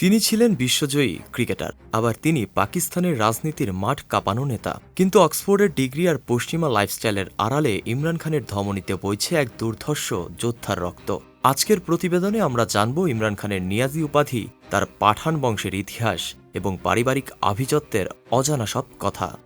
তিনি ছিলেন বিশ্বজয়ী ক্রিকেটার আবার তিনি পাকিস্তানের রাজনীতির মাঠ কাঁপানো নেতা। কিন্তু অক্সফোর্ডের ডিগ্রি আর পশ্চিমা লাইফস্টাইলের আড়ালে ইমরান খানের ধমনীতে বইছে এক দুর্ধর্ষ যোদ্ধার রক্ত। আজকের প্রতিবেদনে আমরা জানব ইমরান খানের নিয়াজি উপাধি তার পাঠান বংশের ইতিহাস এবং পারিবারিক আভিজাত্যের অজানা সব কথা।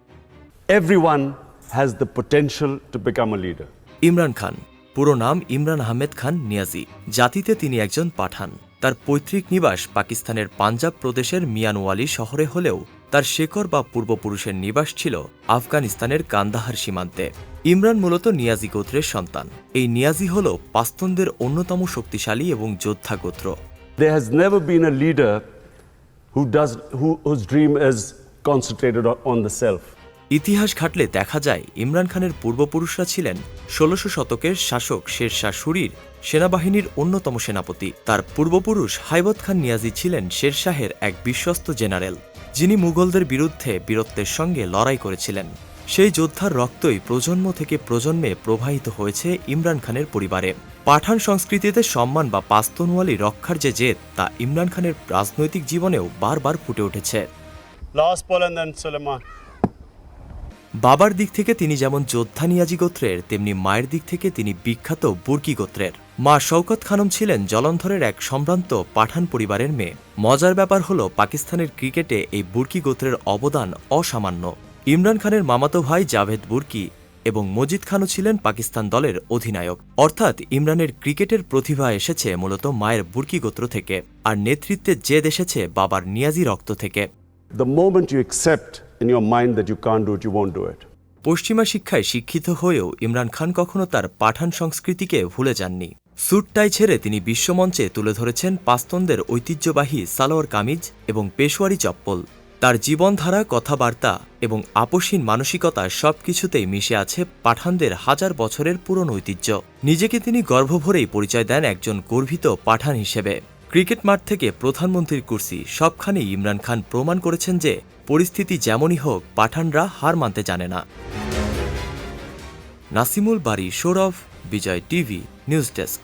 To become a leader. Imran Khan পুরো নাম ইমরান আহমেদ খান নিয়াজি জাতিতে তিনি একজন পাঠান। তার পৈতৃক নিবাস পাকিস্তানের পাঞ্জাব প্রদেশের মিয়ানওয়ালি শহরে হলেও তার শেকর বা পূর্বপুরুষের নিবাস ছিল আফগানিস্তানের কান্দাহার সীমান্তে। ইমরান মূলত নিয়াজি গোত্রের সন্তান। এই নিয়াজি হল পাস্তনদের অন্যতম শক্তিশালী এবং যোদ্ধা গোত্র। There. ইতিহাস ঘাটলে দেখা যায়, ইমরান খানের পূর্বপুরুষরা ছিলেন ষোলশো শতকের শাসক শেরশাহ সুরির সেনাবাহিনীর অন্যতম সেনাপতি। তার পূর্বপুরুষ হাইবত খান নিয়াজি ছিলেন শেরশাহের এক বিশ্বস্ত জেনারেল, যিনি মুঘলদের বিরুদ্ধে বীরত্বের সঙ্গে লড়াই করেছিলেন। সেই যোদ্ধার রক্তই প্রজন্ম থেকে প্রজন্মে প্রবাহিত হয়েছে ইমরান খানের পরিবারে। পাঠান সংস্কৃতিতে সম্মান বা পাস্তনওয়ালি রক্ষার যে জেদ, তা ইমরান খানের রাজনৈতিক জীবনেও বারবার ফুটে উঠেছে। বাবার দিক থেকে তিনি যেমন যোদ্ধা নিয়াজি গোত্রের, তেমনি মায়ের দিক থেকে তিনি বিখ্যাত বুর্কি গোত্রের। মা শওকত খানম ছিলেন জলন্ধরের এক সম্ভ্রান্ত পাঠান পরিবারের মেয়ে। মজার ব্যাপার হলো, পাকিস্তানের ক্রিকেটে এই বুর্কি গোত্রের অবদান অসামান্য। ইমরান খানের মামাতো ভাই জাভেদ বুর্কি এবং মজিদ খানও ছিলেন পাকিস্তান দলের অধিনায়ক। অর্থাৎ ইমরানের ক্রিকেটের প্রতিভা এসেছে মূলত মায়ের বুর্কি গোত্র থেকে, আর নেতৃত্বে জেদ এসেছে বাবার নিয়াজি রক্ত থেকে। The moment you accept in your mind that you can't do it, you won't do it. পশ্চিমা শিক্ষায় শিক্ষিত হয়েও ইমরান খান কখনো তার পাঠান সংস্কৃতিকে ভুলে যাননি। স্যুটটাই ছেড়ে তিনি বিশ্বমঞ্চে তুলে ধরেছেন পাস্তনদের ঐতিহ্যবাহী সালোয়ার কামিজ এবং পেশোয়ারি চপ্পল। তার জীবনধারা কথাবার্তা এবং আপসীন মানসিকতা সবকিছুতেই মিশে আছে পাঠানদের হাজার বছরের পুরনো ঐতিহ্য। নিজেকে তিনি গর্ভভরেই পরিচয় দেন একজন গর্বিত পাঠান হিসেবে। ক্রিকেট মাঠ থেকে প্রধানমন্ত্রীর কুর্সি সবখানেই ইমরান খান প্রমাণ করেছেন যে পরিস্থিতি যেমনই হোক, পাঠানরা হার মানতে জানে না। নাসিমুল বাড়ি Sourav Bijoy TV, news desk.